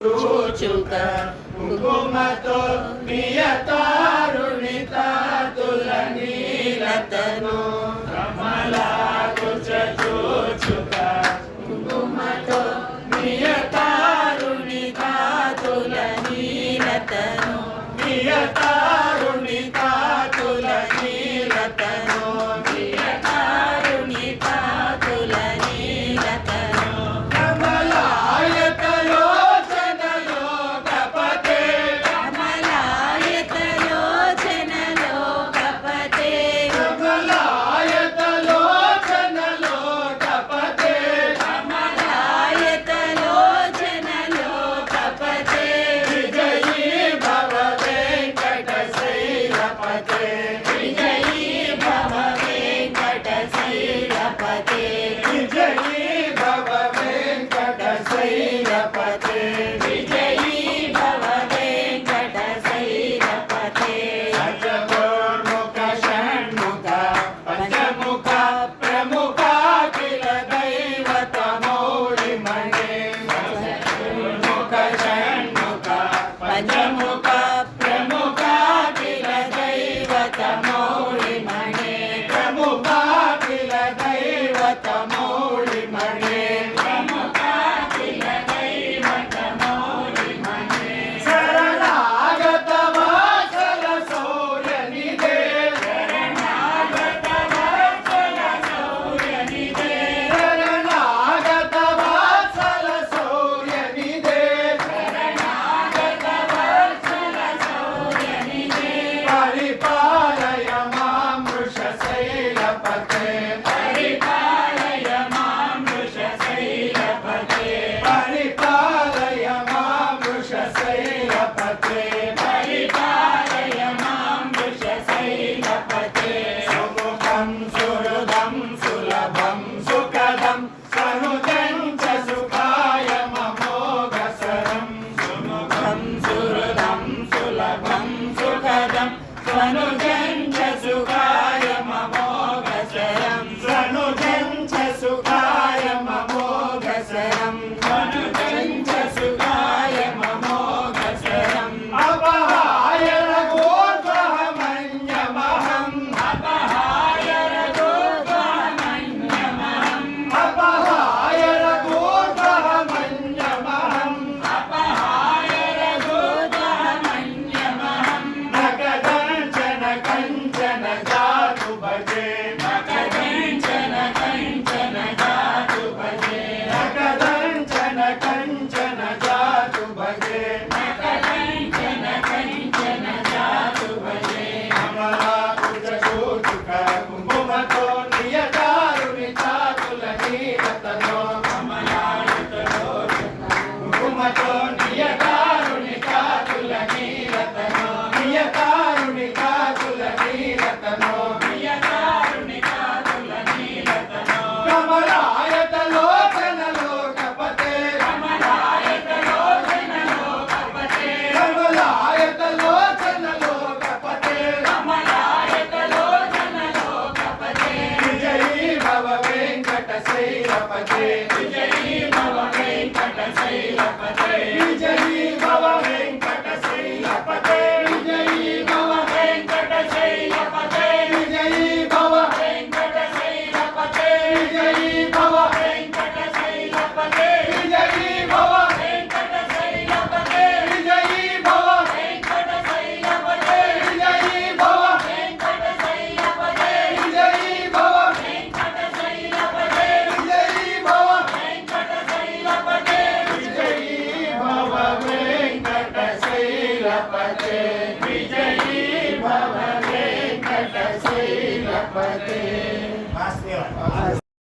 చూచుక కుంకుమతో ప్రియతారుణితాతుల నీలతను కమలాకు చూచుక. కుంకుమతో ప్రియతారుణితాతుల నీలతను ప్రియత Jai Exactamente. కథనో पते विजयी भव वेङ्कटशीलपते